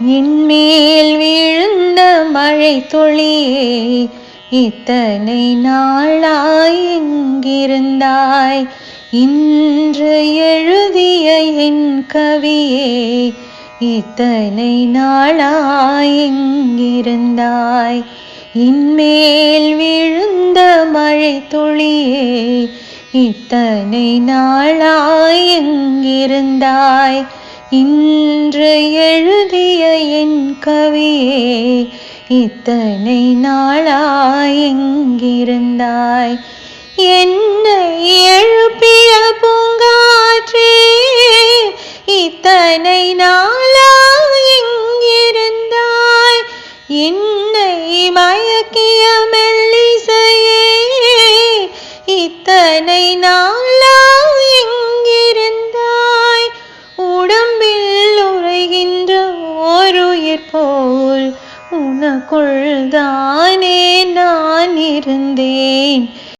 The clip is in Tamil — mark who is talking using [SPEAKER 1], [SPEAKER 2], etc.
[SPEAKER 1] என்மேல் விழுந்த மழை துளியே இத்தனை நாளாய் எங்கிருந்தாய் இன்று எழுதிய என் கவியே இத்தனை நாளாய் எங்கிருந்தாய் இன்மேல் விழுந்த மழை துளியே இத்தனை நாளாய் எங்கிருந்தாய் இன்று எழுதிய என் கவியே இத்தனை நாளாய் எங்கிருந்தாய்? என்னை எழுப்பிய பூங்காற்றே இத்தனை நாளாய் எங்கிருந்தாய்? என்னை மயக்கிய மெல்லிசையே இத்தனை நாளாய் உனக்குள் தானே நான் இருந்தேன்.